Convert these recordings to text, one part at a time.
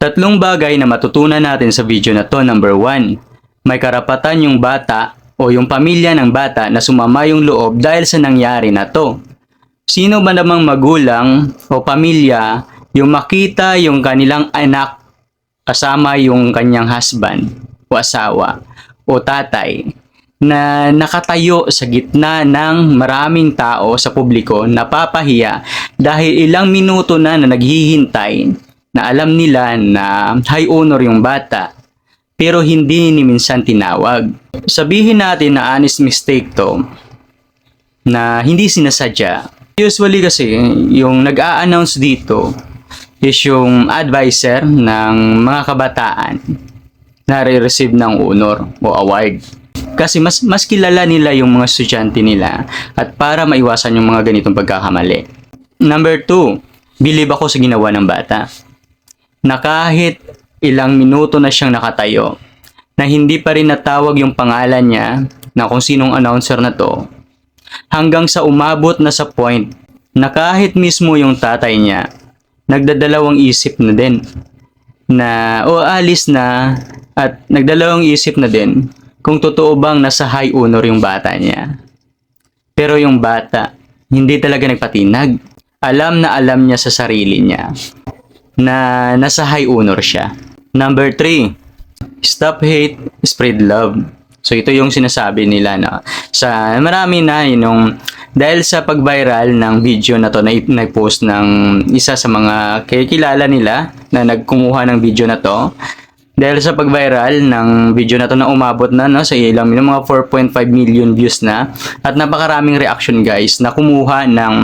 Tatlong bagay na matutunan natin sa video na to. Number one, may karapatan yung bata o yung pamilya ng bata na sumama yung loob dahil sa nangyari na to. Sino ba namang magulang o pamilya yung makita yung kanilang anak kasama yung kanyang husband o asawa o tatay na nakatayo sa gitna ng maraming tao sa publiko napapahiya dahil ilang minuto na na naghihintay na alam nila na high honor yung bata pero hindi ni minsan tinawag. Sabihin natin na honest mistake to na hindi sinasadya. Usually kasi yung nag-a-announce dito is yung advisor ng mga kabataan na re-receive ng honor o award. Kasi mas mas kilala nila yung mga estudyante nila at para maiwasan yung mga ganitong pagkakamali. Number two, believe ako sa ginawa ng bata. Na kahit ilang minuto na siyang nakatayo, na hindi pa rin natawag yung pangalan niya na kung sinong announcer na to, hanggang sa umabot na sa point na kahit mismo yung tatay niya, nagdadalawang isip na din na o alis na at nagdalawang isip na din kung totoo bang nasa high honor yung bata niya. Pero yung bata, hindi talaga nagpatinag. Alam na alam niya sa sarili niya na nasa high honor siya. Number 3, stop hate, spread love. So ito yung sinasabi nila na sa marami na yung dahil sa pag-viral ng video na to na nag-post ng isa sa mga kilala nila na nagkumuha ng video na to dahil sa pag-viral ng video na to na umabot na no, sa ilang yung mga 4.5 million views na at napakaraming reaction guys na kumuha ng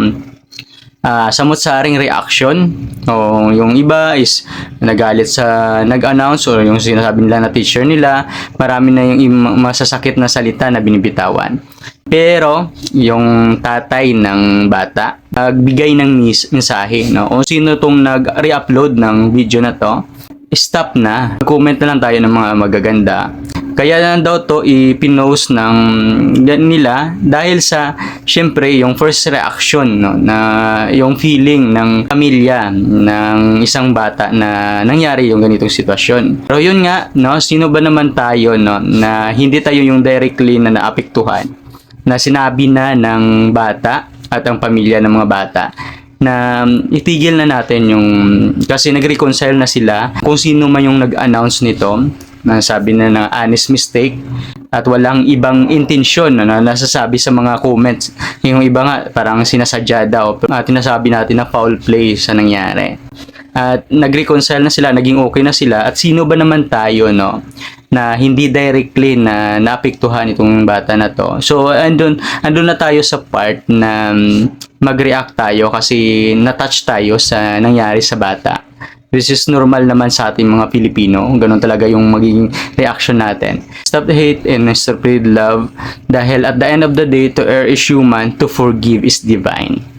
ah samot-saring reaction o yung iba is nagalit sa nag-announce o yung sinasabi nila na teacher nila marami na yung masasakit na salita na binibitawan. Pero yung tatay ng bata nagbigay ng mensahe no? O sino tong nag-re-upload ng video na to stop na. Comment na lang tayo ng mga magaganda kaya na daw to ipinost ng nila dahil sa syempre yung first reaction no na yung feeling ng pamilya ng isang bata na nangyari yung ganitong sitwasyon. Pero yun nga no sino ba naman tayo no na hindi tayo yung directly na naapektuhan na sinabi na ng bata at ang pamilya ng mga bata na itigil na natin yung kasi nag-reconcile na sila kung sino man yung nag-announce nito na sabi na na honest mistake at walang ibang intensyon na nasasabi sa mga comments. Yung iba nga parang sinasadya daw at tinasabi natin na foul play sa nangyari. At nag-reconcile na sila, naging okay na sila at sino ba naman tayo no na hindi directly na naapektuhan itong bata na to. So andun andun na tayo sa part na mm, mag-react tayo kasi na-touch tayo sa nangyari sa bata. This is normal naman sa ating mga Pilipino. Ganun talaga yung magiging reaction natin. Stop the hate and spread love dahil at the end of the day, to err is human, to forgive is divine.